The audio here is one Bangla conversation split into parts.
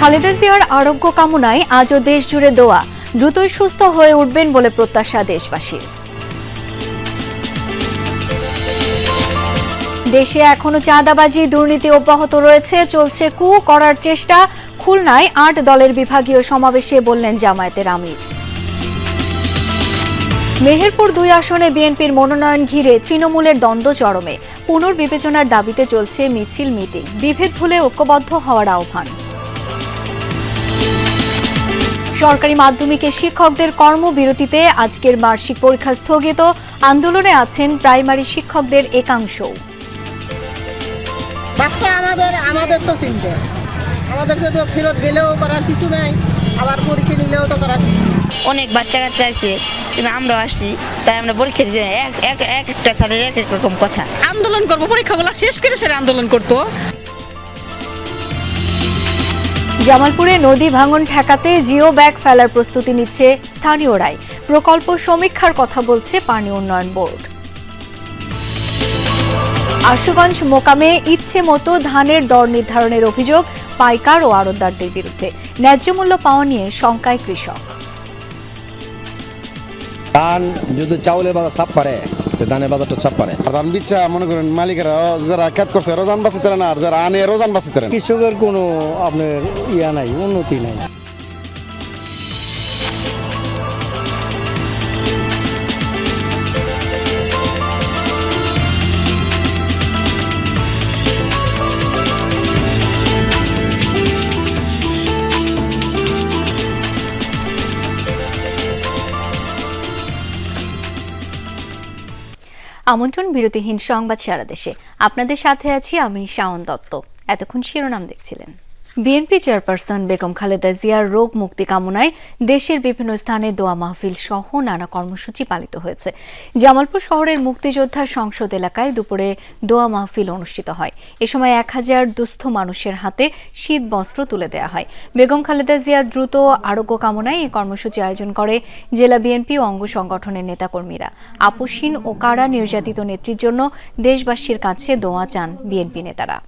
খালেদা জিয়ার আরোগ্য কামনায় আজও দেশ জুড়ে দোয়া। দ্রুতই সুস্থ হয়ে উঠবেন বলে প্রত্যাশা দেশবাসীর। দেশে এখনও চাঁদাবাজি, দুর্নীতি অব্যাহত রয়েছে, চলছে কু করার চেষ্টা। খুলনায় আট দলের বিভাগীয় সমাবেশে বললেন জামায়াতের আমির। মেহেরপুর দুই আসনে বিএনপির মনোনয়ন ঘিরে তৃণমূলের দ্বন্দ্ব চরমে। পুনর্বিবেচনার দাবিতে চলছে মিছিল মিটিং। বিভেদ ভুলে ঐক্যবদ্ধ হওয়ার আহ্বান। সরকারি মাধ্যমিকে শিক্ষকদের কর্মবিরতিতে আজকের বার্ষিক পরীক্ষা স্থগিত। আন্দোলনে আছেন প্রাইমারি শিক্ষকদের একাংশও বাচ্চা আমাদের আমাদের তো চিনবে আমাদেরকে তো ফেরত গেলেও করার কিছু নাই। আবার পরীক্ষা নিলেও তো করার অনেক বাচ্চা কাচ্চা আছে কিন্তু আমরা আসি তাই আমরা পরীক্ষা দিতে এক এক এক একটা স্যারের এক এক রকম কথা। আন্দোলন করব পরীক্ষাগুলো শেষ করে সেটা আন্দোলন করতো। জামালপুরে নদী ভাঙন ঠেকাতে জিও ব্যাগ ফেলার প্রস্তুতি নিচ্ছে স্থানীয়রাই প্রকল্প সমীক্ষার কথা বলছে পানি উন্নয়ন বোর্ড। আশুগঞ্জ মোকামে ইচ্ছে মতো ধানের দর নির্ধারণের অভিযোগ পাইকার ও আড়তদারদের বিরুদ্ধে। ন্যায্য মূল্য পাওয়া নিয়ে শঙ্কায় কৃষক। ধান যদি চাউলের বাজার পারে তো ধানের বাজারটা চাপ পারে আর ধান বিচ্ছা মনে করেন মালিকেরা যারা খেত করছে রোজান বাঁচিতে না আর যারা আনে রোজান বাঁচিতে কৃষকের কোনো আপনার ইয়া নাই উন্নতি নাই। আমন্ত্রণ বিরতিহীন সংবাদ সারা দেশে। আপনাদের সাথে আছি আমি শাওন দত্ত। এতক্ষণ শিরোনাম দেখছিলেন। বিএনপি চেয়ারপারসন বেগম খালেদা জিয়ার রোগ মুক্তি কামনায় দেশের বিভিন্ন স্থানে দোয়া মাহফিল সহ নানা কর্মসূচি পালিত হয়েছে। জামালপুর শহরের মুক্তিযোদ্ধা সংসদ এলাকায় দুপুরে দোয়া মাহফিল অনুষ্ঠিত হয়। এ সময় এক হাজার দুস্থ মানুষের হাতে শীত বস্ত্র তুলে দেওয়া হয়। বেগম খালেদা জিয়ার দ্রুত আরোগ্য কামনায় এই কর্মসূচি আয়োজন করে জেলা বিএনপি ও অঙ্গ সংগঠনের নেতাকর্মীরা। আপসীন ও কারা নির্যাতিত নেত্রীর জন্য দেশবাসীর কাছে দোয়া চান বিএনপি নেতারা।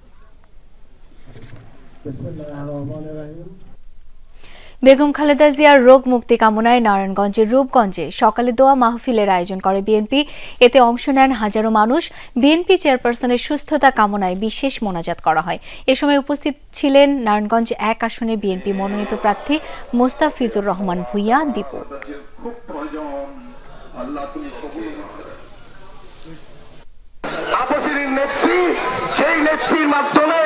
বেগম খালেদা জিয়ার রোগ মুক্তি কামনায় নারায়ণগঞ্জের রূপগঞ্জে সকালে দোয়া মাহফিলের আয়োজন করে বিএনপি। এতে অংশ নেন হাজারো মানুষ। বিএনপি চেয়ারপারসনের সুস্থতা কামনায় বিশেষ মোনাজাত করা হয়। এ সময় উপস্থিত ছিলেন নারায়ণগঞ্জ এক আসনে বিএনপি মনোনীত প্রার্থী মোস্তাফিজুর রহমান ভুইয়া, দীপু। যেই নেত্রীর মাধ্যমে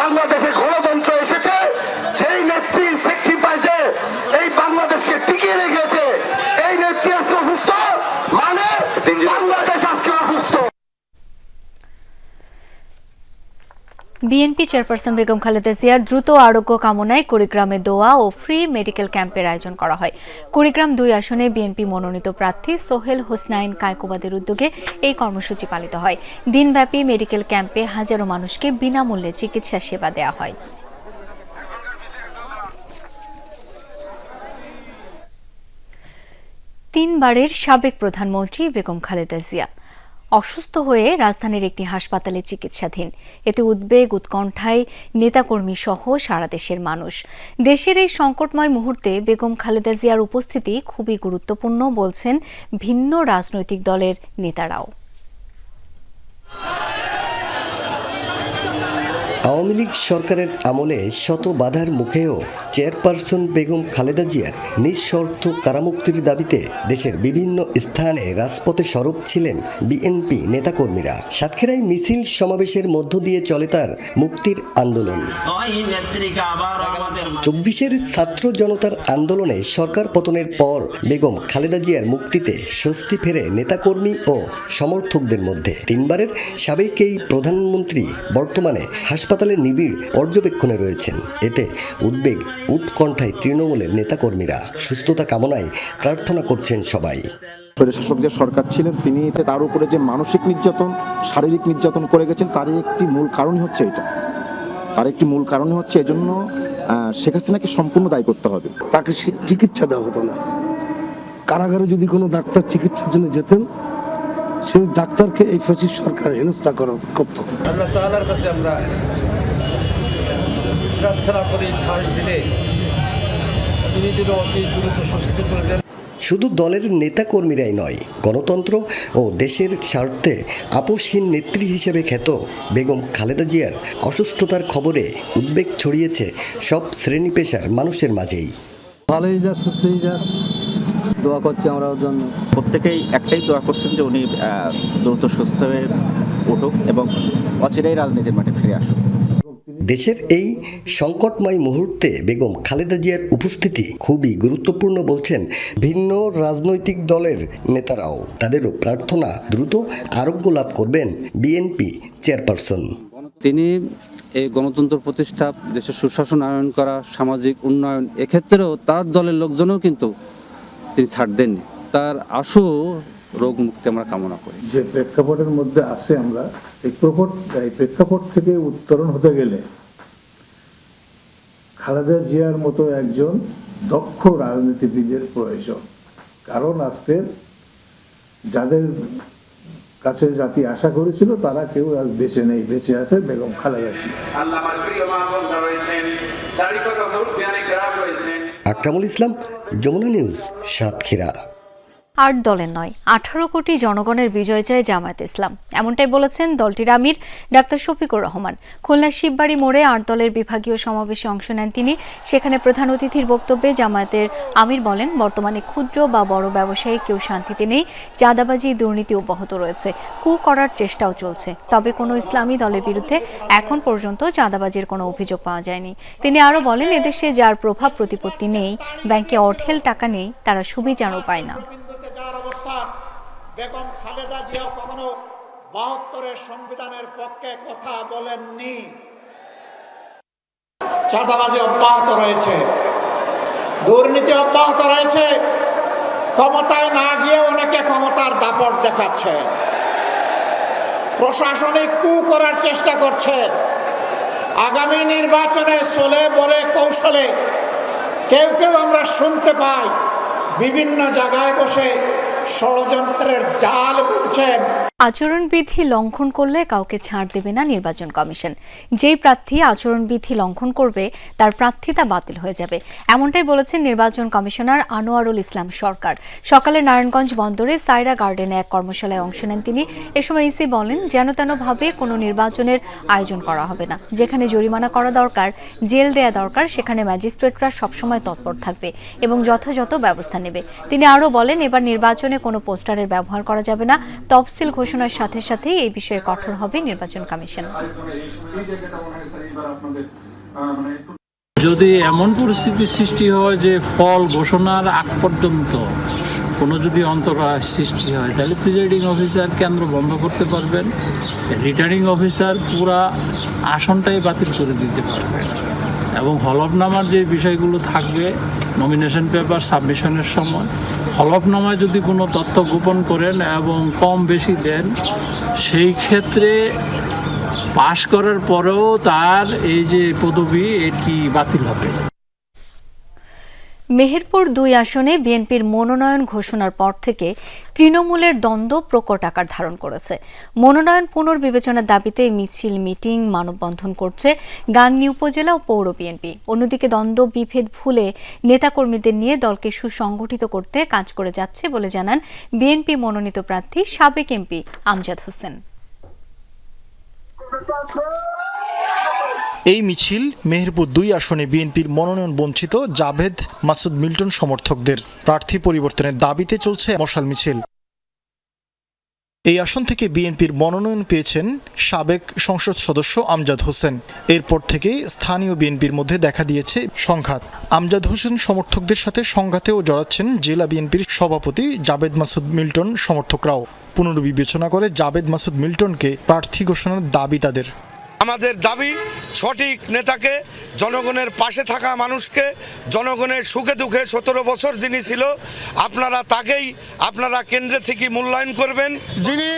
বাংলাদেশে গণতন্ত্র এসেছে যেই নেত্রীর স্যাক্রিফাইসে এই বাংলাদেশকে টিকিয়ে রেখেছে এই নেত্রী আজকে অসুস্থ মানে বাংলাদেশ আজকে অসুস্থ বিএনপি চেয়ারপারসন বেগম খালেদা জিয়ার দ্রুত আরোগ্য কামনায় কুড়িগ্রামে দোয়া ও ফ্রি মেডিকেল ক্যাম্পের আয়োজন করা হয়। কুড়িগ্রাম দুই আসনে বিএনপি মনোনীত প্রার্থী সোহেল হোসনাইন কায়কোবাদের উদ্যোগে এই কর্মসূচি পালিত হয়। দিনব্যাপী মেডিকেল ক্যাম্পে হাজারো মানুষকে বিনামূল্যে চিকিৎসা সেবা দেওয়া হয়। তিনবারের সাবেক প্রধানমন্ত্রী বেগম খালেদা জিয়া। অসুস্থ হয়ে রাজধানীর একটি হাসপাতালে চিকিৎসাধীন। এতে উদ্বেগ, উৎকণ্ঠায় নেতাকর্মী সহ সারা দেশের মানুষ। দেশের এই সংকটময় মুহূর্তে বেগম খালেদা জিয়ার উপস্থিতি খুবই গুরুত্বপূর্ণ বলছেন ভিন্ন রাজনৈতিক দলের নেতারাও। আওয়ামী লীগ সরকারের আমলে শত বাধার মুখেও চেয়ারপারসন বেগম খালেদা জিয়ার নিঃশর্ত কারামুক্তির দাবিতে দেশের বিভিন্ন স্থানে রাজপথে সরব ছিলেন বিএনপি নেতাকর্মীরা। সাতক্ষীরায় মিছিল সমাবেশের মধ্য দিয়ে চলে তার মুক্তির আন্দোলন। চব্বিশের ছাত্র জনতার আন্দোলনে সরকার পতনের পর বেগম খালেদা জিয়ার মুক্তিতে স্বস্তি ফেরে নেতাকর্মী ও সমর্থকদের মধ্যে। তিনবারের সাবেক এই প্রধানমন্ত্রী বর্তমানে হাসপাতালে নিবিড় পর্যবেক্ষণে রয়েছেন। এতে উদ্বেগ উৎকণ্ঠায় তৃণমূলের নেতাকর্মীরা সুস্থতা কামনায় প্রার্থনা করছেন সবাই। স্বৈরশাসক যে সরকার ছিলেন তিনি এতে তার উপরে যে মানসিক নির্যাতন শারীরিক নির্যাতন করে গেছেন তারই একটি মূল কারণই হচ্ছে এটা। তার একটি মূল কারণই হচ্ছে এজন্য শেখ হাসিনাকে সম্পূর্ণ দায়ী করতে হবে। তাকে সে- চিকিৎসা দেওয়া হতো না। কারাগারে যদি কোনো ডাক্তার চিকিৎসার জন্য যেতেন সেই ডাক্তারকে এই ফ্যাসিস্ট সরকার হেনস্থা করা করতো। আল্লাহ তাআলার কাছে আমরা প্রার্থনা করি ঠাঁস দিলে তিনি যেন অতি দ্রুত সুস্থ করে দেন। শুধু দলের নেতাকর্মীরাই নয় গণতন্ত্র ও দেশের স্বার্থে আপোষহীন নেত্রী হিসেবে খ্যাত বেগম খালেদা জিয়ার অসুস্থতার খবরে উদ্বেগ ছড়িয়েছে সব শ্রেণি পেশার মানুষের মাঝেই। ভালোই যাক সুস্থই যাক। দোয়া করছি আমরা ওর জন্য। প্রত্যেকেই একটাই দোয়া করছেন যে উনি দ্রুত সুস্থ হয়ে উঠুক এবং অচিরেই রাজনীতির মাঠে ফিরে আসুক। দেশের এই সংকটময় মুহূর্তে বেগম খালেদা জিয়ার উপস্থিতি খুবই গুরুত্বপূর্ণ বলছেন ভিন্ন রাজনৈতিক দলের নেতারাও। তাদেরও প্রার্থনা দ্রুত আরোগ্য লাভ করবেন বিএনপি চেয়ারপারসন। তিনি এই গণতন্ত্র প্রতিষ্ঠা দেশের সুশাসন আয়ন করা সামাজিক উন্নয়ন এক্ষেত্রেও তার দলের লোকজনও কিন্তু তিনি ছাড় দেননি। তার আশু রোগ মুক্তি আমরা কামনা করি। যে প্রেক্ষাপটের মধ্যে আছে আমরা, এই প্রকট, এই প্রেক্ষাপট থেকে উত্তরণ হতে গেলে খালেদা জিয়ার মতো একজন দক্ষ রাজনীতিবিদের প্রয়োজন। কারণ আজকের যাদের কাছে জাতি আশা করেছিল তারা কেউ আজ বেঁচে নেই বেঁচে আছে বেগম খালেদা আছে আল্লাহ আমার প্রিয় মা বোনরা রয়েছেন। আকরামুল ইসলাম যমুনা নিউজ সাতক্ষীরা। আট দলের নয়, আঠারো কোটি জনগণের বিজয় চায় জামায়াত ইসলাম। এমনটাই বলেছেন দলটির আমির ডাক্তার শফিকুর রহমান। খুলনার শিববাড়ি মোড়ে আট দলের বিভাগীয় সমাবেশে অংশ নেন তিনি। সেখানে প্রধান অতিথির বক্তব্যে জামায়াতের আমির বলেন, বর্তমানে ক্ষুদ্র বা বড় ব্যবসায়ী কেউ শান্তিতে নেই, চাঁদাবাজি, দুর্নীতি অব্যাহত রয়েছে। কু করার চেষ্টাও চলছে। তবে কোনো ইসলামী দলের বিরুদ্ধে এখন পর্যন্ত চাঁদাবাজির কোনো অভিযোগ পাওয়া যায়নি। তিনি আরও বলেন, এদেশে যার প্রভাব প্রতিপত্তি নেই, ব্যাংকে অঢেল টাকা নেই, তারা সুবিচারও পায় না। যার অবস্থান। বেগম খালেদা জিয়া কখনো বাহাত্তরের সংবিধানের পক্ষে কথা বলেননি। চাঁদাবাজি অব্যাহত রয়েছে। দুর্নীতি অব্যাহত রয়েছে। ক্ষমতায় না গিয়ে অনেকে ক্ষমতার দাপট দেখাচ্ছে। প্রশাসনিক কু করার চেষ্টা করছেন আগামী নির্বাচনে চলে বলে কৌশলে কেউ কেউ আমরা শুনতে পাই। বিভিন্ন জায়গায় বসে ষড়যন্ত্রের জাল বুনছেন। আচরণবিধি লঙ্ঘন করলে কাউকে ছাড় দেবে না নির্বাচন কমিশন। যেই প্রার্থী আচরণবিধি লঙ্ঘন করবে, তার প্রার্থিতা বাতিল হয়ে যাবে। এমনটাই বলেছেন নির্বাচন কমিশনার আনোয়ারুল ইসলাম সরকার। সকালে নারায়ণগঞ্জ বন্দরে সাইরা গার্ডেনে এক কর্মশালায় অংশ নেন তিনি। এ সময় ইসি বলেন, যেন তেনভাবে কোনো নির্বাচনের আয়োজন করা হবে না। যেখানে জরিমানা করা দরকার, জেল দেয়া দরকার, সেখানে ম্যাজিস্ট্রেটরা সবসময় তৎপর থাকবে এবং যথাযথ ব্যবস্থা নেবে। তিনি আরও বলেন, এবার নির্বাচনে কোনো পোস্টারের ব্যবহার করা যাবে না, তফসিল ঘোষণার সাথে সাথেই এই বিষয়ে কঠোর হবে নির্বাচন কমিশন। যদি এমন পরিস্থিতি সৃষ্টি হয় যে ফল ঘোষণার আগ পর্যন্ত কোনো যদি অন্তরায় সৃষ্টি হয়, তাহলে প্রিজাইডিং অফিসার কেন্দ্র বন্ধ করতে পারবেন, রিটার্নিং অফিসার পুরা আসনটাই বাতিল করে দিতে পারবেন। এবং হলফনামার যে বিষয়গুলো থাকবে নমিনেশন পেপার সাবমিশনের সময় হলফনামায় যদি কোনো তথ্য গোপন করেন এবং কম বেশি দেন, সেই ক্ষেত্রে পাশ করার পরেও তার এই যে পদবি, এটি বাতিল হবে। মেহেরপুর দুই আসনে বিএনপির মনোনয়ন ঘোষণার পর থেকে তৃণমূলের দ্বন্দ্ব প্রকট আকার ধারণ করেছে। মনোনয়ন পুনর্বিবেচনার দাবিতে মিছিল, মিটিং, মানববন্ধন করছে গাংনী উপজেলা ও পৌর বিএনপি। অন্যদিকে দ্বন্দ্ব, বিভেদ ভুলে নেতাকর্মীদের নিয়ে দলকে সুসংগঠিত করতে কাজ করে যাচ্ছে বলে জানান বিএনপি মনোনীত প্রার্থী সাবেক এমপি আমজাদ হোসেন। এই মিছিল মেহেরপুর দুই আসনে বিএনপির মনোনয়ন বঞ্চিত জাভেদ মাসুদ মিল্টন সমর্থকদের প্রার্থী পরিবর্তনের দাবিতে চলছে মশাল মিছিল। এই আসন থেকে বিএনপির মনোনয়ন পেয়েছেন সাবেক সংসদ সদস্য আমজাদ হোসেন। এরপর থেকে স্থানীয় বিএনপির মধ্যে দেখা দিয়েছে সংঘাত। আমজাদ হোসেন সমর্থকদের সাথে সংঘাতেও জড়াচ্ছেন জেলা বিএনপির সভাপতি জাবেদ মাসুদ মিল্টন সমর্থকরাও। পুনর্বিবেচনা করে জাবেদ মাসুদ মিল্টনকে প্রার্থী ঘোষণার দাবি তাদের। আমাদের দাবি সঠিক নেতাকে জনগণের পাশে থাকা মানুষকে জনগণের সুখে দুঃখে সতেরো বছর যিনি ছিল আপনারা তাকেই আপনারা কেন্দ্রে থেকে মূল্যায়ন করবেন। যিনি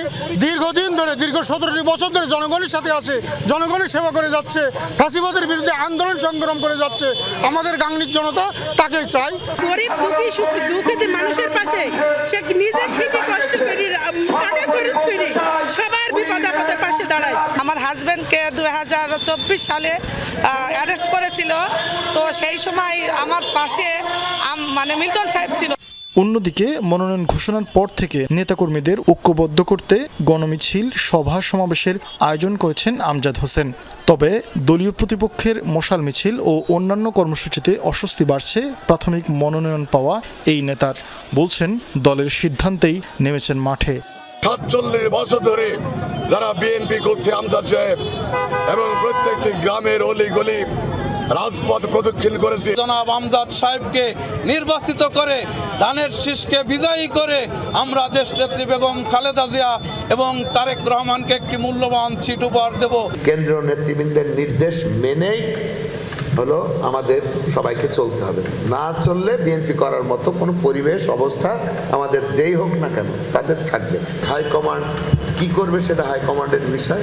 দীর্ঘদিন ধরে দীর্ঘ সতেরোটি বছর ধরে জনগণের সাথে আছে জনগণের সেবা করে যাচ্ছে ফাঁসিবাদের বিরুদ্ধে আন্দোলন সংগ্রাম করে যাচ্ছে আমাদের গাংনির জনতা তাকেই চাই গরিব দুঃখী সুখ দুঃখী মানুষের পাশে সে নিজের থেকে কষ্ট করি টাকা খরচ করি সবার বিপদ আপদের পাশে দাঁড়ায় আমার হাজবেন্ডকে দু সালে অ্যারেস্ট করেছিল। তো সেই সময় আমার পাশে আম- মানে মিল্টন সাহেব ছিল। অন্যদিকে মনোনয়ন ঘোষণার পর থেকে নেতাকর্মীদের ঐক্যবদ্ধ করতে গণমিছিল সভা সমাবেশের আয়োজন করেছেন আমজাদ হোসেন। তবে দলীয় প্রতিপক্ষের মশাল মিছিল ও অন্যান্য কর্মসূচিতে অস্বস্তি বাড়ছে প্রাথমিক মনোনয়ন পাওয়া এই নেতার। বলছেন দলের সিদ্ধান্তেই নেমেছেন মাঠে। সাতচল্লিশ বছর ধরে যারা বিএনপি করছে আমজাদ সাহেব এবং প্রত্যেকটি গ্রামের অলি গলি রাজপথ প্রদক্ষিণ করেছে। জনাব আমজাদ সাহেবকে নির্বাচিত করে ধানের শীষকে বিজয়ী করে আমরা দেশ নেত্রী বেগম খালেদা জিয়া এবং তারেক রহমানকে একটি মূল্যবান সিট উপহার দেব। কেন্দ্রীয় নেতৃবৃন্দের নির্দেশ মেনেই হলো আমাদের সবাইকে চলতে হবে। না চললে বিএনপি করার মতো কোনো পরিবেশ, অবস্থা আমাদের যেই হোক না কেন, তাদের থাকবে হাইকমান্ড কি করবে সেটা হাইকমান্ডের বিষয়।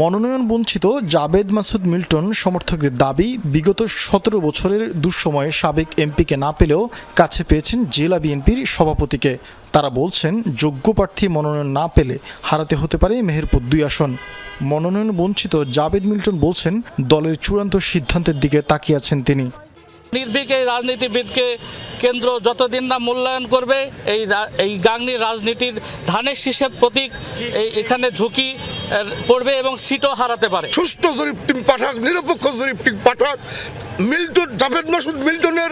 মনোনয়ন বঞ্চিত জাবেদ মাসুদ মিল্টন সমর্থকদের দাবি, বিগত সতেরো বছরের দুঃসময়ে সাবেক এমপিকে না পেলেও কাছে পেয়েছেন জেলা বিএনপির সভাপতিকে। তারা বলছেন যোগ্য প্রার্থী মনোনয়ন না পেলে হারাতে হতে পারে মেহেরপুর দুই আসন। মনোনয়ন বঞ্চিত জাবেদ মিল্টন বলছেন দলের চূড়ান্ত সিদ্ধান্তের দিকে তাকিয়ে আছেন তিনি। নির্ভীক এই রাজনীতিবিদকে কেন্দ্র যতদিন না মূল্যায়ন করবে এই রা- এই গাংনির রাজনীতির ধানের শীষের প্রতীক এই এখানে ঝুঁকি এর, পড়বে এবং সিটও হারাতে পারে। সুষ্ঠু জরিপ টিম পাঠাক নিরপেক্ষ জরিপ টিম পাঠাক মিল্টন জাভেদ মাসুদ মিল্টনের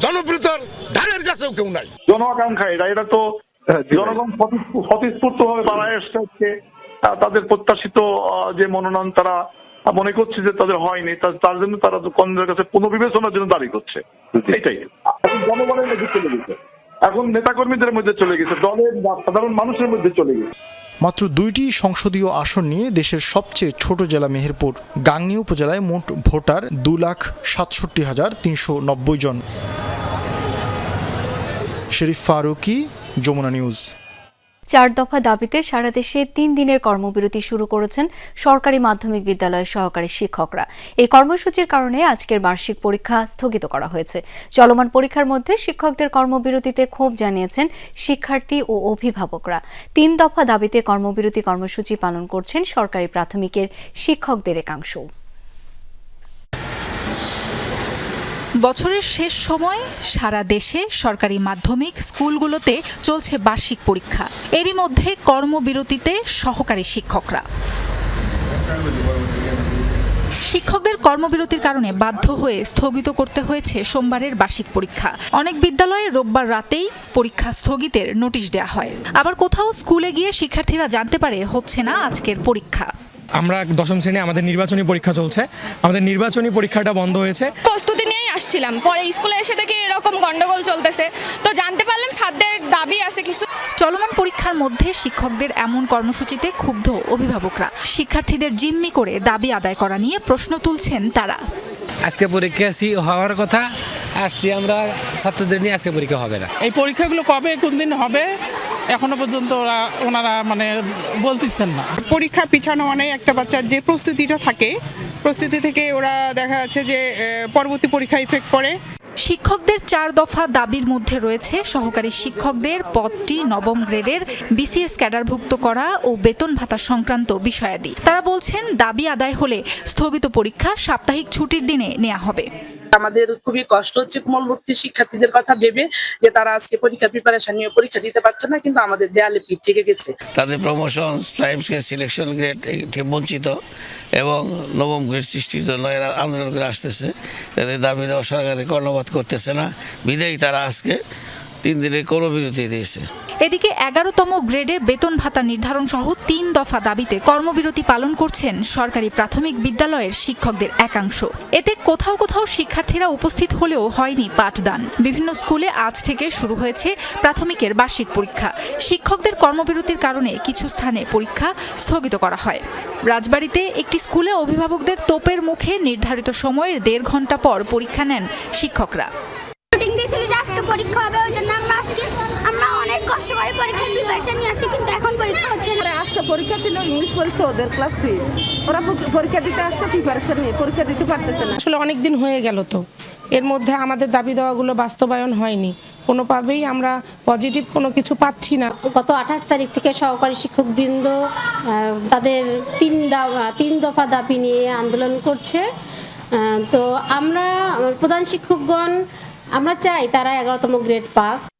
জনপ্রিয়তার ধারের কাছেও কেউ নাই। জন আকাঙ্ক্ষা এটা এটা তো জনগণ স্বতঃস্ফূর্ত ভাবে হচ্ছে, আহ, তাদের প্রত্যাশিত আহ, যে মনোনয়ন তারা মনে করছে যে তাদের হয়নি তার জন্য তারা কেন্দ্রের কাছে পুনর্বিবেচনার জন্য দাবি করছে। এটাই। এখন জনগণের মধ্যে চলে গেছে। এখন নেতাকর্মীদের মধ্যে চলে গেছে দলের বা সাধারণ মানুষের মধ্যে চলে গেছে। মাত্র দুইটি সংসদীয় আসন নিয়ে দেশের সবচেয়ে ছোট জেলা মেহেরপুর গাংনী উপজেলায় মোট ভোটার দু লাখ সাতষট্টি হাজার তিনশো নব্বই জন। শরীফ ফারুকি যমুনা নিউজ। চার দফা দাবিতে সারা দেশে তিন দিনের কর্মবিরতি শুরু করেছেন সরকারি মাধ্যমিক বিদ্যালয়ের সহকারী শিক্ষকরা। এই কর্মসূচির কারণে আজকের বার্ষিক পরীক্ষা স্থগিত করা হয়েছে। চলমান পরীক্ষার মধ্যে শিক্ষকদের কর্মবিরতিতে ক্ষোভ জানিয়েছেন শিক্ষার্থী ও অভিভাবকরা। তিন দফা দাবিতে কর্মবিরতি কর্মসূচি পালন করছেন সরকারি প্রাথমিকের শিক্ষকদের একাংশ বছরের শেষ সময় সারা দেশে সরকারি মাধ্যমিক স্কুলগুলোতে চলছে বার্ষিক পরীক্ষা। এরই মধ্যে কর্মবিরতিতে সহকারী শিক্ষকরা। শিক্ষকদের কর্মবিরতির কারণে বাধ্য হয়ে স্থগিত করতে হয়েছে সোমবারের বার্ষিক পরীক্ষা। অনেক বিদ্যালয়ে রোববার রাতেই পরীক্ষা স্থগিতের নোটিশ দেওয়া হয়। আবার কোথাও স্কুলে গিয়ে শিক্ষার্থীরা জানতে পারে হচ্ছে না আজকের পরীক্ষা। আমরা দশম শ্রেণি আমাদের নির্বাচনী পরীক্ষা চলছে। আমাদের নির্বাচনী পরীক্ষাটা বন্ধ হয়েছে। প্রস্তুতি আসছিলাম। পরে স্কুলে এসে দেখি এরকম গন্ডগোল চলতেছে। তো জানতে পারলাম সাধ্যের দাবি আছে কিছু। চলমান পরীক্ষার মধ্যে শিক্ষকদের এমন কর্মসূচিতে ক্ষুব্ধ অভিভাবকরা। শিক্ষার্থীদের জিম্মি করে দাবি আদায় করা নিয়ে প্রশ্ন তুলছেন তারা। আজকে পরীক্ষা সি- হওয়ার কথা আসছি আমরা ছাত্রদের নিয়ে আজকে পরীক্ষা হবে না। এই পরীক্ষাগুলো কবে কোন দিন হবে এখনও পর্যন্ত ওরা ওনারা মানে বলতেছেন না। পরীক্ষা পিছানো মানে একটা বাচ্চার যে প্রস্তুতিটা থাকে প্রস্তুতি থেকে ওরা দেখা যাচ্ছে যে পরবর্তী পরীক্ষা ইফেক্ট পড়ে। শিক্ষকদের চার দফা দাবির মধ্যে রয়েছে সহকারী শিক্ষকদের পদটি নবম গ্রেডের বিসিএস ক্যাডারভুক্ত করা ও বেতন ভাতা সংক্রান্ত বিষয়াদি। তারা বলছেন, দাবি আদায় হলে স্থগিত পরীক্ষা সাপ্তাহিক ছুটির দিনে নেওয়া হবে। আমাদের খুবই কষ্ট হচ্ছে কোমলবর্তী শিক্ষার্থীদের কথা ভেবে যে তারা আজকে পরীক্ষা প্রিপারেশন নিয়ে পরীক্ষা দিতে পারছে না, কিন্তু আমাদের দেয়ালে পিঠ থেকে গেছে। তাদের promotion time scale selection grade থেকে বঞ্চিত এবং নবম গ্রেড সৃষ্টির জন্য এরা আন্দোলন করে আসতেছে। তাদের দাবি দেওয়া সরকারে কর্ণপাত করতেছে না। বিদেয়ী তারা আজকে তিন দিনের কর্মবিরতি দিয়েছে। এদিকে এগারোতম গ্রেডে বেতন ভাতা নির্ধারণ সহ তিন দফা দাবিতে কর্মবিরতি পালন করছেন সরকারি প্রাথমিক বিদ্যালয়ের শিক্ষকদের একাংশ। এতে কোথাও কোথাও শিক্ষার্থীরা উপস্থিত হলেও হয়নি পাঠদান। বিভিন্ন স্কুলে আজ থেকে শুরু হয়েছে প্রাথমিকের বার্ষিক পরীক্ষা। শিক্ষকদের কর্মবিরতির কারণে কিছু স্থানে পরীক্ষা স্থগিত করা হয়। রাজবাড়িতে একটি স্কুলে অভিভাবকদের তোপের মুখে নির্ধারিত সময়ের দেড় ঘণ্টা পর পরীক্ষা নেন শিক্ষকরা। আজকে পরীক্ষা হবে ওই জন্য কষ্ট করে পরীক্ষার প্রিপারেশন নিয়ে আসছি কিন্তু এখন পরীক্ষা হচ্ছে না। আজকে পরীক্ষা ছিল ইংলিশ পরীক্ষা ওদের ক্লাস থ্রি ওরা পরীক্ষা দিতে আসছে প্রিপারেশন নিয়ে পরীক্ষা দিতে পারতেছে না। আসলে অনেক দিন হয়ে গেল তো। এর মধ্যে আমাদের দাবি দেওয়াগুলো বাস্তবায়ন হয়নি। কোনোভাবেই আমরা পজিটিভ কোনো কিছু পাচ্ছি না। গত আঠাশ তারিখ থেকে সহকারী শিক্ষকবৃন্দ তাদের তিন দা- তিন দফা দাবি নিয়ে আন্দোলন করছে। তো আমরা প্রধান শিক্ষকগণ আমরা চাই তারা এগারোতম গ্রেড পাক।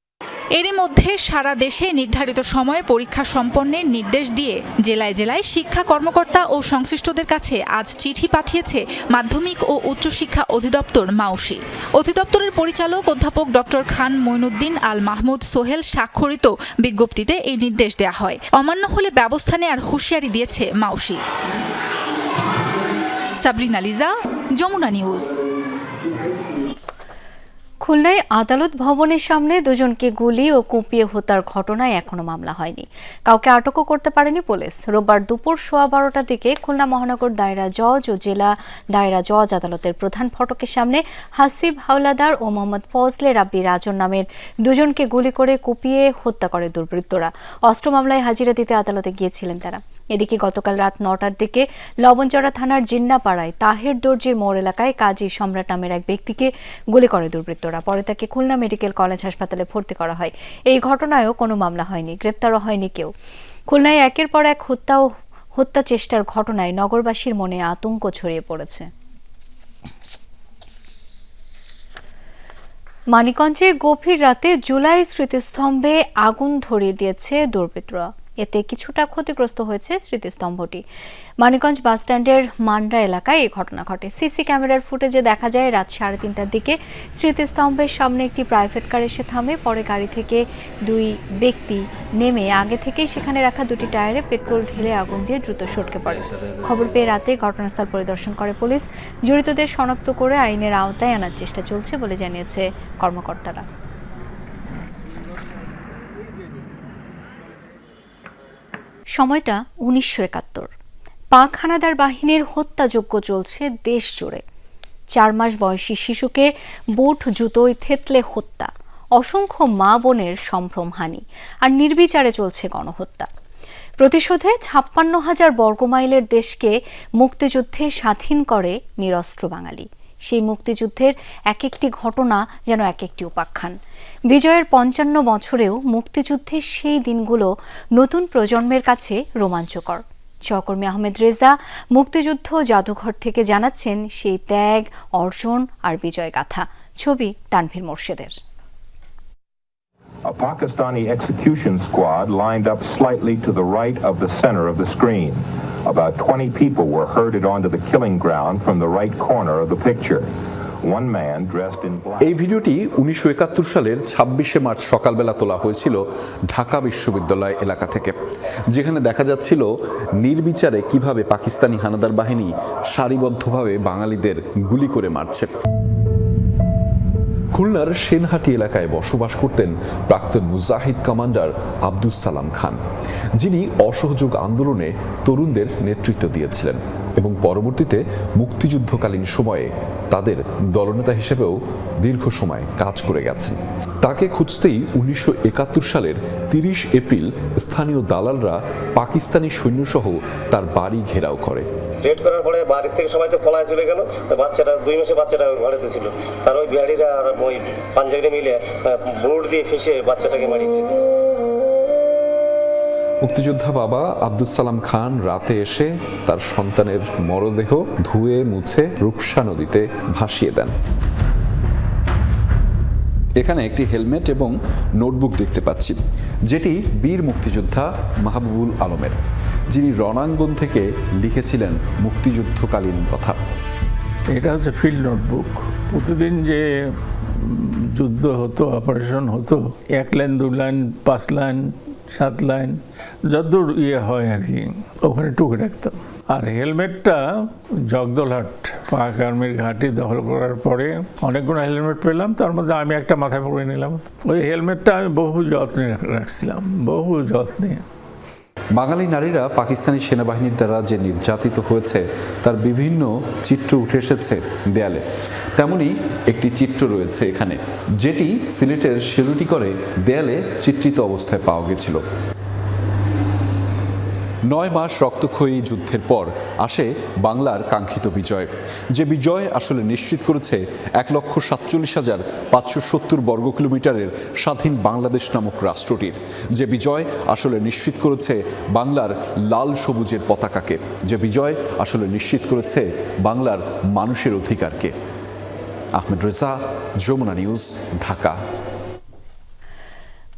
এরই মধ্যে সারা দেশে নির্ধারিত সময়ে পরীক্ষা সম্পন্নের নির্দেশ দিয়ে জেলায় জেলায় শিক্ষা কর্মকর্তা ও সংশ্লিষ্টদের কাছে আজ চিঠি পাঠিয়েছে মাধ্যমিক ও উচ্চশিক্ষা অধিদপ্তর মাউসি। অধিদপ্তরের পরিচালক অধ্যাপক ডক্টর খান মইনুদ্দিন আল মাহমুদ সোহেল স্বাক্ষরিত বিজ্ঞপ্তিতে এই নির্দেশ দেওয়া হয়। অমান্য হলে ব্যবস্থা নেওয়ার হুঁশিয়ারি দিয়েছে মাউসি। সাবরিনা লিজা, যমুনা নিউজ। খুলনায় আদালত ভবনের সামনে দুজনকে গুলি ও কুপিয়ে হত্যার ঘটনায় এখনও মামলা হয়নি। কাউকে আটকও করতে পারেনি পুলিশ। রোববার দুপুর সোয়া বারোটার দিকে খুলনা মহানগর দায়রা জজ ও জেলা দায়রা জজ আদালতের প্রধান ফটকের সামনে হাসিব হাওলাদার ও মোহাম্মদ ফজলে রাব্বি রাজন নামের দুজনকে গুলি করে কুপিয়ে হত্যা করে দুর্বৃত্তরা। অস্ত্র মামলায় হাজিরা দিতে আদালতে গিয়েছিলেন তারা। এদিকে গতকাল রাত নটার দিকে লবণচড়া থানার জিন্নাপাড়ায় তাহের দর্জির মোড় এলাকায় কাজী সম্রাট নামের এক ব্যক্তিকে গুলি করে দুর্বৃত্তরা। পরে তাকে খুলনা মেডিকেল কলেজ হাসপাতালে ভর্তি করা হয়। এই ঘটনায়ও কোনো মামলা হয়নি, গ্রেপ্তারও হয়নি কেউ। খুলনায় একের পর এক হত্যা ও হত্যা চেষ্টার ঘটনায় নগরবাসীর মনে আতঙ্ক ছড়িয়ে পড়েছে। মানিকগঞ্জে গভীর রাতে জুলাই স্মৃতিস্তম্ভে আগুন ধরিয়ে দিয়েছে দুর্বৃত্তরা। এতে কিছুটা ক্ষতিগ্রস্ত হয়েছে স্মৃতিস্তম্ভটি। মানিকগঞ্জ বাসস্ট্যান্ডের মান্ডা এলাকায় এই ঘটনা ঘটে। সিসি ক্যামেরার ফুটেজে দেখা যায়, রাত সাড়ে তিনটার দিকে স্মৃতিস্তম্ভের সামনে একটি প্রাইভেট কার এসে থামে। পরে গাড়ি থেকে দুই ব্যক্তি নেমে আগে থেকেই সেখানে রাখা দুটি টায়ারে পেট্রোল ঢেলে আগুন দিয়ে দ্রুত সটকে পড়ে। খবর পেয়ে রাতে ঘটনাস্থল পরিদর্শন করে পুলিশ। জড়িতদের শনাক্ত করে আইনের আওতায় আনার চেষ্টা চলছে বলে জানিয়েছে কর্মকর্তারা। সময়টা উনিশশো একাত্তর। পাক হানাদার বাহিনীর হত্যাযজ্ঞ চলছে দেশ জুড়ে। চার মাস বয়সী শিশুকে বুট, জুতোয় থেতলে হত্যা, অসংখ্য মা বোনের সম্ভ্রমহানি আর নির্বিচারে চলছে গণহত্যা। প্রতিশোধে ছাপ্পান্ন হাজার বর্গমাইলের দেশকে মুক্তিযুদ্ধে স্বাধীন করে নিরস্ত্র বাঙালি। সেই মুক্তিযুদ্ধের এক একটি ঘটনা যেন এক একটি উপাখ্যান। বিজয়ের পঞ্চান্ন বছরেও মুক্তিযুদ্ধের সেই দিনগুলো নতুন প্রজন্মের কাছে রোমাঞ্চকর। সহকর্মী আহমেদ রেজা মুক্তিযুদ্ধ জাদুঘর থেকে জানাচ্ছেন সেই ত্যাগ, অর্জন আর বিজয় গাথা ছবি Tanvir মোর্শেদের। A Pakistani execution squad lined up slightly to the right of the center of the screen. About 20 people were herded onto the killing ground from the right corner of the picture. One man dressed in black. এই ভিডিওটি উনিশশো একাত্তর সালের ছাব্বিশে মার্চ সকালবেলা তোলা হয়েছিল ঢাকা বিশ্ববিদ্যালয় এলাকা থেকে, যেখানে দেখা যাচ্ছিল নির্বিচারে কীভাবে পাকিস্তানি হানাদার বাহিনী সারিবদ্ধভাবে বাঙালিদের গুলি করে মারছে খুলনার সেনহাটি এলাকায় বসবাস করতেন প্রাক্তন মুজাহিদ কমান্ডার আব্দুস সালাম খান যিনি অসহযোগ আন্দোলনে তরুণদের নেতৃত্ব দিয়েছিলেন এবং পরবর্তীতে মুক্তিযুদ্ধকালীন সময়ে তাদের দলনেতা হিসেবেও দীর্ঘ সময় কাজ করে গেছেন। তাকে খুঁজতেই উনিশশো একাত্তর সালের তিরিশ এপ্রিল স্থানীয় দালালরা পাকিস্তানি সৈন্যসহ তার বাড়ি ঘেরাও করে। রেড করার পরে বাড়ির থেকে সবাই তো পলায় চলে গেল। বাচ্চাটা, দুই মাসে বাচ্চাটা ঘরেতে ছিল। তার ওই বিহারিরা আর ওই পাঞ্জাবিরা মিলে বোর্ড দিয়ে ফেসে বাচ্চাটাকে মারিয়ে দিল মুক্তিযোদ্ধা বাবা আব্দুস সালাম খান রাতে এসে তার সন্তানের মরদেহ ধুয়ে, মুছে রূপসা নদীতে ভাসিয়ে দেন। এখানে একটি হেলমেট এবং নোটবুক দেখতে পাচ্ছি, যেটি বীর মুক্তিযোদ্ধা মাহবুবুল আলমের, যিনি রণাঙ্গন থেকে লিখেছিলেন মুক্তিযুদ্ধকালীন কথা। এটা হচ্ছে ফিল্ড নোটবুক। প্রতিদিন যে যুদ্ধ হতো, অপারেশন হতো, এক লাইন, দু লাইন, পাঁচ লাইন সাত লাইন যতদূর ইয়ে হয় আর কি, ওখানে টুকে রাখতাম। আর হেলমেটটা জগদলহাট পাক আর্মির ঘাটি দখল করার পরে অনেকগুলো হেলমেট পেলাম, তার মধ্যে আমি একটা মাথায় পড়ে নিলাম। ওই হেলমেটটা আমি বহু যত্নে রাখছিলাম, বহু যত্নে। বাঙালি নারীরা পাকিস্তানি সেনাবাহিনীর দ্বারা যে নির্যাতিত হয়েছে, তার বিভিন্ন চিত্র উঠে এসেছে দেয়ালে। তেমনি একটি চিত্র রয়েছে এখানে, যেটি সিলেটের শেরুটি করে দেয়ালে চিত্রিত অবস্থায় পাওয়া গেছিল। নয় মাস রক্তক্ষয়ী যুদ্ধের পর আসে বাংলার কাঙ্ক্ষিত বিজয়। যে বিজয় আসলে নিশ্চিত করেছে এক লক্ষ সাতচল্লিশ হাজার পাঁচশো সত্তর বর্গ কিলোমিটারের স্বাধীন বাংলাদেশ নামক রাষ্ট্রটির। যে বিজয় আসলে নিশ্চিত করেছে বাংলার লাল সবুজের পতাকাকে। যে বিজয় আসলে নিশ্চিত করেছে বাংলার মানুষের অধিকারকে। আহমেদ রেজা, যমুনা নিউজ, ঢাকা।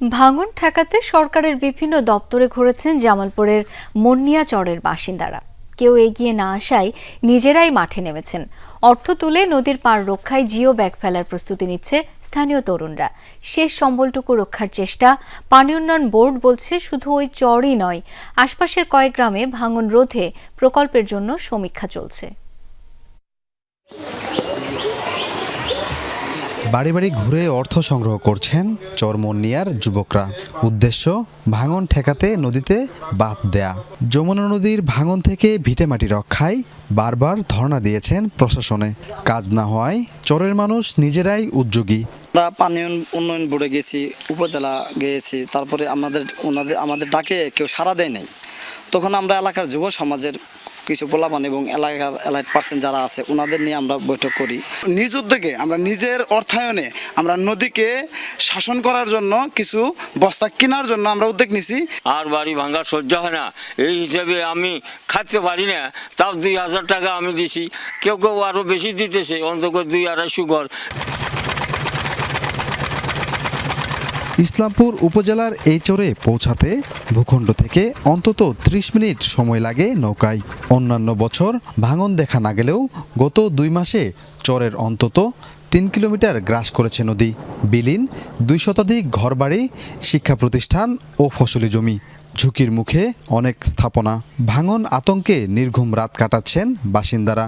ভাঙন ঠেকাতে সরকারের বিভিন্ন দপ্তরে ঘুরেছেন জামালপুরের মন্নিয়া চরের বাসিন্দারা। কেউ এগিয়ে না আসায় নিজেরাই মাঠে নেমেছেন। অর্থ তুলে নদীর পার রক্ষায় জিও ব্যাগ ফেলার প্রস্তুতি নিচ্ছে স্থানীয় তরুণরা। শেষ সম্বলটুকু রক্ষার চেষ্টা পানি উন্নয়ন বোর্ড বলছে শুধু ওই চরই নয়, আশপাশের কয়েক গ্রামে ভাঙন রোধে প্রকল্পের জন্য সমীক্ষা চলছে। বাড়ি বাড়ি ঘুরে অর্থ সংগ্রহ করছেন চরমনিয়ার যুবকরা। উদ্দেশ্য, ভাঙন ঠেকাতে নদীতে বাঁধ দেয়া। যমুনা নদীর ভাঙন থেকে ভিটেমাটি রক্ষায় বারবার ধর্ণা দিয়েছেন প্রশাসনে। কাজ না হওয়ায় চরের মানুষ নিজেরাই উদ্যোগী। আমরা পানি উন্নয়ন বোর্ডে গেছি, উপজেলা গিয়েছি, তারপরে আমাদের ওনাদের আমাদের ডাকে কেউ সাড়া দেয় নাই। তখন আমরা এলাকার যুব সমাজের কিছু পোলাপান এবং এলাকার এলাইট পার্সেন্ট যারা আছে ওনাদের নিয়ে আমরা বৈঠক করি। নিজ উদ্যোগে আমরা নিজের অর্থায়নে আমরা নদীকে শাসন করার জন্য কিছু বস্তা কেনার জন্য আমরা উদ্যোগ নিছি। আর বাড়ি ভাঙা সহ্য হয় না। এই হিসাবে আমি খাটতে পারি না, তাও দুই হাজার টাকা আমি দিছি। কেউ কেউ আরও বেশি দিতেছে, অন্তত দুই আড়াইশো ঘর। ইসলামপুর উপজেলার এই চরে পৌঁছাতে ভূখণ্ড থেকে অন্তত ৩০ মিনিট সময় লাগে নৌকায়। অন্যান্য বছর ভাঙন দেখা না গেলেও গত দুই মাসে চরের অন্তত তিন কিলোমিটার গ্রাস করেছে নদী। বিলীন, দুই শতাধিক ঘরবাড়ি শিক্ষা প্রতিষ্ঠান ও ফসলি জমি। ঝুঁকির মুখে অনেক স্থাপনা। ভাঙন আতঙ্কে নির্ঘুম রাত কাটাচ্ছেন বাসিন্দারা।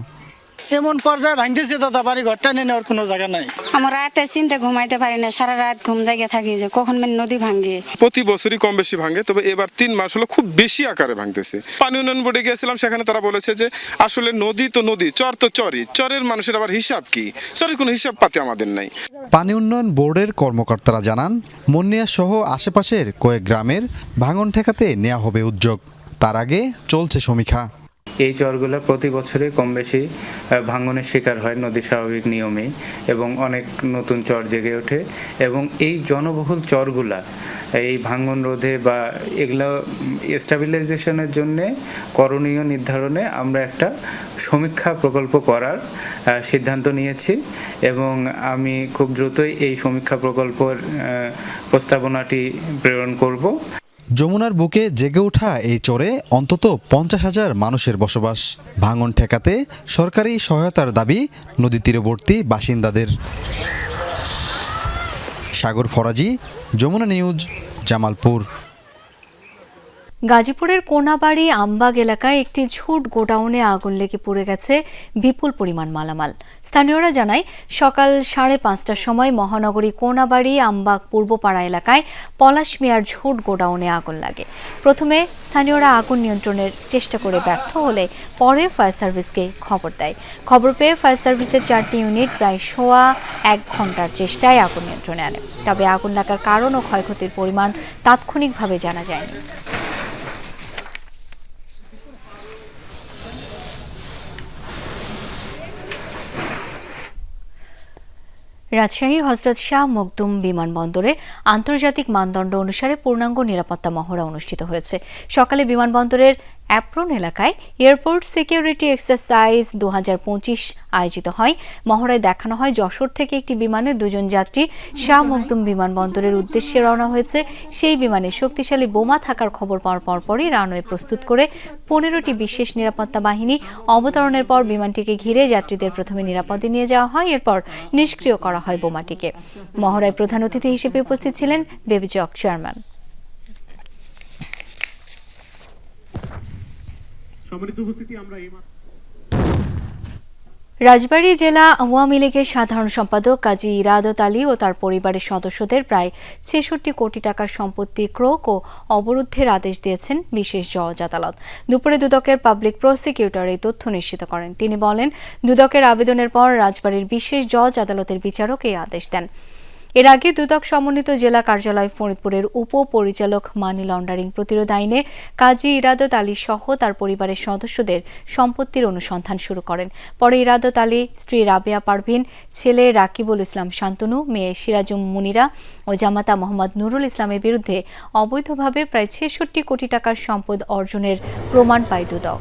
এমন পর্যায়ে ভাঙতেছে দাদা বাড়ি ঘরটা নিয়ে নেওয়ার কোনো জায়গা নাই। আমার রাতের চিন্তা ঘুমাইতে পারি না সারা রাত ঘুম জায়গা থাকি যে কখন মানে নদী ভাঙে। প্রতি বছরই কম বেশি ভাঙে তবে এবার তিন মাস হলো খুব বেশি আকারে ভাঙতেছে। পানি উন্নয়ন বোর্ডে গিয়েছিলাম সেখানে তারা বলেছে যে আসলে নদী তো নদী চর তো চরই চরের মানুষের আবার হিসাব কি? চরের কোনো হিসাব পাতি আমাদের নাই। পানি উন্নয়ন বোর্ডের কর্মকর্তারা জানান মন্নিয়া সহ আশেপাশের কয়েক গ্রামের ভাঙন ঠেকাতে নেওয়া হবে উদ্যোগ। তার আগে চলছে সমীক্ষা। এই চরগুলো প্রতি বছরে কম বেশি ভাঙনের শিকার হয় নদী স্বাভাবিক নিয়মে এবং অনেক নতুন চর জেগে ওঠে এবং এই জনবহুল চরগুলা এই ভাঙন রোধে বা এগুলো স্টাবিলাইজেশনের জন্যে করণীয় নির্ধারণে আমরা একটা সমীক্ষা প্রকল্প করার সিদ্ধান্ত নিয়েছি এবং আমি খুব দ্রুতই এই সমীক্ষা প্রকল্পের প্রস্তাবনাটি প্রেরণ করব। যমুনার বুকে জেগে ওঠা এই চরে অন্তত পঞ্চাশ হাজার মানুষের বসবাস। ভাঙন ঠেকাতে সরকারি সহায়তার দাবি নদী তীরবর্তী বাসিন্দাদের। সাগর ফরাজি, যমুনা নিউজ, জামালপুর। গাজীপুরের কোনাবাড়ি আমবাগ এলাকায় একটি ঝুট গোডাউনে আগুন লেগে পড়ে গেছে বিপুল পরিমাণ মালামাল। স্থানীয়রা জানায়, সকাল সাড়ে পাঁচটার সময় মহানগরী কোনাবাড়ি আমবাগ পূর্বপাড়া এলাকায় পলাশ মিয়ার ঝুট গোডাউনে আগুন লাগে। প্রথমে স্থানীয়রা আগুন নিয়ন্ত্রণের চেষ্টা করে ব্যর্থ হলে পরে ফায়ার সার্ভিসকে খবর দেয়। খবর পেয়ে ফায়ার সার্ভিসের চারটি ইউনিট প্রায় সোয়া এক ঘণ্টার চেষ্টায় আগুন নিয়ন্ত্রণে আনে। তবে আগুন লাগার কারণ ও ক্ষয়ক্ষতির পরিমাণ তাৎক্ষণিকভাবে জানা যায়নি। রাজশাহী হজরত শাহ মকদুম বিমানবন্দরে আন্তর্জাতিক মানদণ্ড অনুসারে পূর্ণাঙ্গ নিরাপত্তা মহড়া অনুষ্ঠিত হয়েছে। সকালে বিমানবন্দরের অ্যাপ্রন এলাকায় এয়ারপোর্ট সিকিউরিটি এক্সারসাইজ দু হাজার পঁচিশ আয়োজিত হয়। মহড়ায় দেখানো হয়, যশোর থেকে একটি বিমানে দুজন যাত্রী শাহ মখদুম বিমানবন্দরের উদ্দেশ্যে রওনা হয়েছে। সেই বিমানে শক্তিশালী বোমা থাকার খবর পাওয়ার পরপরই রানওয়ে প্রস্তুত করে পনেরোটি বিশেষ নিরাপত্তা বাহিনী। অবতরণের পর বিমানটিকে ঘিরে যাত্রীদের প্রথমে নিরাপদে নিয়ে যাওয়া হয়, এরপর নিষ্ক্রিয় করা হয় বোমাটিকে। মহড়ায় প্রধান অতিথি হিসেবে উপস্থিত ছিলেন বেবিজক চেয়ারম্যান। রাজবাড়ী জেলা আওয়ামী লীগের সাধারণ সম্পাদক কাজী ইরাদত আলী ও তার পরিবারের সদস্যদের প্রায় ছেষট্টি কোটি টাকার সম্পত্তি ক্রোক ও অবরুদ্ধের আদেশ দিয়েছেন বিশেষ জজ আদালত। দুপুরে দুদকের পাবলিক প্রসিকিউটর এই তথ্য নিশ্চিত করেন। তিনি বলেন, দুদকের আবেদনের পর রাজবাড়ীর বিশেষ জজ আদালতের বিচারক এই আদেশ দেন। এর আগে দুদক সমন্বিত জেলা কার্যালয় ফরিদপুরের উপপরিচালক মানি লন্ডারিং প্রতিরোধ আইনে কাজী ইরাদত আলী সহ তার পরিবারের সদস্যদের সম্পত্তির অনুসন্ধান শুরু করেন। পরে ইরাদত আলী, স্ত্রী রাবেয়া পারভিন, ছেলে রাকিবুল ইসলাম শান্তনু, মেয়ে সিরাজুম মুনিরা ও জামাতা মোহাম্মদ নুরুল ইসলামের বিরুদ্ধে অবৈধভাবে প্রায় ছেষট্টি কোটি টাকার সম্পদ অর্জনের প্রমাণ পায় দুদক।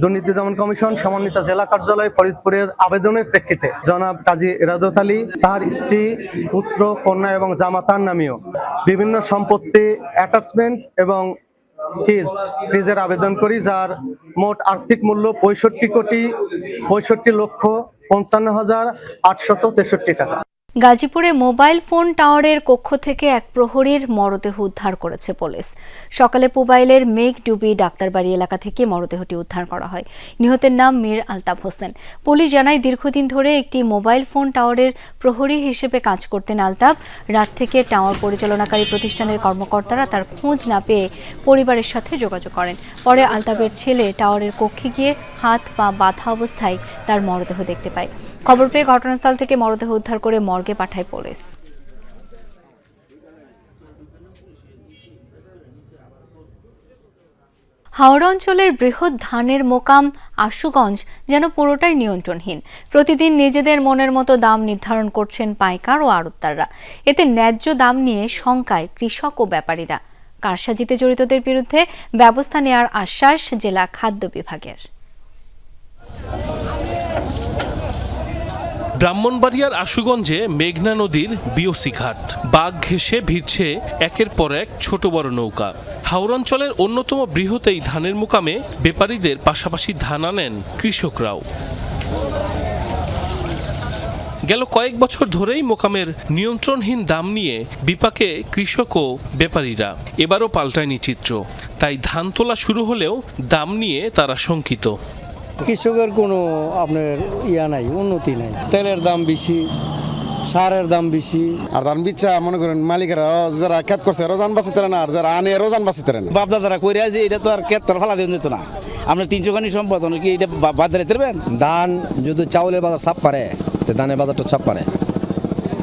দুর্নীতি দমন কমিশন সমন্বিত জেলা কার্যালয় ফরিদপুরের আবেদনের প্রেক্ষিতে জনাব কাজী এরাদত আলী তার স্ত্রী, পুত্র, কন্যা এবং জামাতার নামীয় বিভিন্ন সম্পত্তি অ্যাটাচমেন্ট এবং ফিজ ফিজের আবেদন করি, যার মোট আর্থিক মূল্য পঁয়ষট্টি কোটি পঁয়ষট্টি লক্ষ পঞ্চান্ন হাজার আটশত তেষট্টি টাকা। গাজীপুরে মোবাইল ফোন টাওয়ারের কক্ষ থেকে এক প্রহরীর মরদেহ উদ্ধার করেছে পুলিশ। সকালে পুবাইলের মেঘডুবি ডাক্তারবাড়ি এলাকা থেকে মরদেহটি উদ্ধার করা হয়। নিহতের নাম মীর আলতাফ হোসেন। পুলিশ জানায়, দীর্ঘদিন ধরে একটি মোবাইল ফোন টাওয়ারের প্রহরী হিসেবে কাজ করতেন আলতাফ। রাত থেকে টাওয়ার পরিচালনাকারী প্রতিষ্ঠানের কর্মকর্তারা তার খোঁজ না পেয়ে পরিবারের সাথে যোগাযোগ করেন। পরে আলতাফের ছেলে টাওয়ারের কক্ষে গিয়ে হাত, পা বাঁধা অবস্থায় তার মরদেহ দেখতে পায়। খবর পেয়ে ঘটনাস্থল থেকে মরদেহ উদ্ধার করে মর্গে পাঠায় পুলিশ। হাওড়া অঞ্চলের বৃহৎ ধানের মোকাম আশুগঞ্জ যেন পুরোটাই নিয়ন্ত্রণহীন। প্রতিদিন নিজেদের মনের মতো দাম নির্ধারণ করছেন পাইকার ও আড়তদাররা। এতে ন্যায্য দাম নিয়ে শঙ্কায় কৃষক ও ব্যাপারীরা। কারসাজিতে জড়িতদের বিরুদ্ধে ব্যবস্থা নেওয়ার আশ্বাস জেলা খাদ্য বিভাগের। ব্রাহ্মণবাড়িয়ার আশুগঞ্জে মেঘনা নদীর বিওসি ঘাট। বাঘ ঘেঁষে ভিড়ছে একের পর এক ছোট বড় নৌকা। হাওড়াঞ্চলের অন্যতম বৃহৎ এই ধানের মুকামে ব্যাপারীদের পাশাপাশি ধান আনেন কৃষকরাও। গেল কয়েক বছর ধরেই মোকামের নিয়ন্ত্রণহীন দাম নিয়ে বিপাকে কৃষক ও ব্যাপারীরা এবারও পাল্টায়নি চিত্র। তাই ধান তোলা শুরু হলেও দাম নিয়ে তারা শঙ্কিত। কৃষকের কোনো আপনার ইয়া নাই উন্নতি নাই। তেলের দাম বেশি সারের দাম বেশি। আর ধান বিচ্ছা মনে করেন মালিকেরা যারা খেত করছে রোজান বাঁচিতে না আর যারা আনে রোজান বাঁচিতে না। বাপদা যারা করে আছে এটা তো আর কেত তোর ফালা দিন যেত না। আপনার তিনশো খানি সম্পদ কি এটা বাজারে দেবেন ধান যদি চাউলের বাজার চাপ পারে তো ধানের বাজারটা চাপ পারে।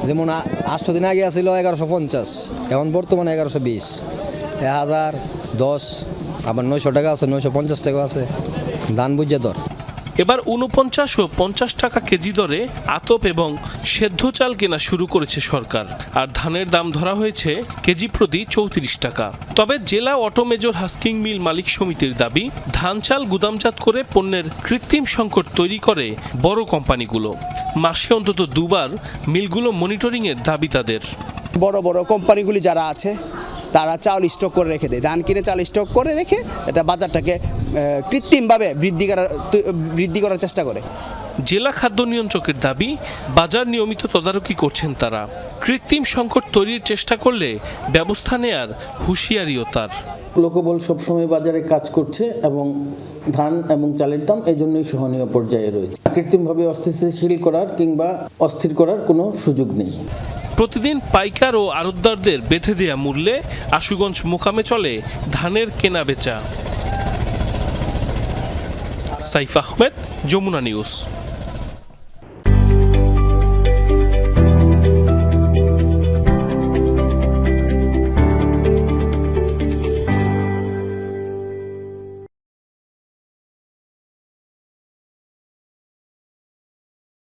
যেমন আ- আটশো দিন আগে আছিল এগারোশো পঞ্চাশ এখন বর্তমানে এগারোশো বিশ। এক হাজার দশ আবার নয়শো টাকা আছে নয়শো পঞ্চাশ টাকা আছে। ধান বুঝে দর এবার উনপঞ্চাশ ও পঞ্চাশ টাকা কেজি দরে আতপ এবং সেদ্ধ চাল কেনা শুরু করেছে সরকার। আর ধানের দাম ধরা হয়েছে কেজি প্রতি চৌত্রিশ টাকা। তবে জেলা অটো মেজর হাস্কিং মিল মালিক সমিতির দাবি, ধান চাল গুদামজাত করে পণ্যের কৃত্রিম সংকট তৈরি করে বড় কোম্পানিগুলো। মাসে অন্তত দুবার মিলগুলো মনিটরিংয়ের দাবি তাদের। বড় বড় কোম্পানিগুলি যারা আছে তারা চাল স্টক করে রেখে দেয়। ধান কিনে চাল স্টক করে রেখে এটা বাজারটাকে কৃত্রিমভাবে বৃদ্ধি করার বৃদ্ধি করার চেষ্টা করে। জেলা খাদ্য নিয়ন্ত্রকের দাবি বাজার নিয়মিত তদারকি করছেন তারা। কৃত্রিম সংকট তৈরির চেষ্টা করলে ব্যবস্থা নেয়ার হুঁশিয়ারিও তার। লোকবল সবসময় বাজারে কাজ করছে এবং ধান এবং চালের দাম এই জন্যই সহনীয় পর্যায়ে রয়েছে। কৃত্রিমভাবে অস্থিতিশীল করার কিংবা অস্থির করার কোনো সুযোগ নেই। প্রতিদিন পাইকার ও আড়তদারদের বেঁধে দেয়া মূল্যে আশুগঞ্জ মোকামে চলে ধানের কেনা বেচা। সাইফ আহমেদ, যমুনা নিউজ।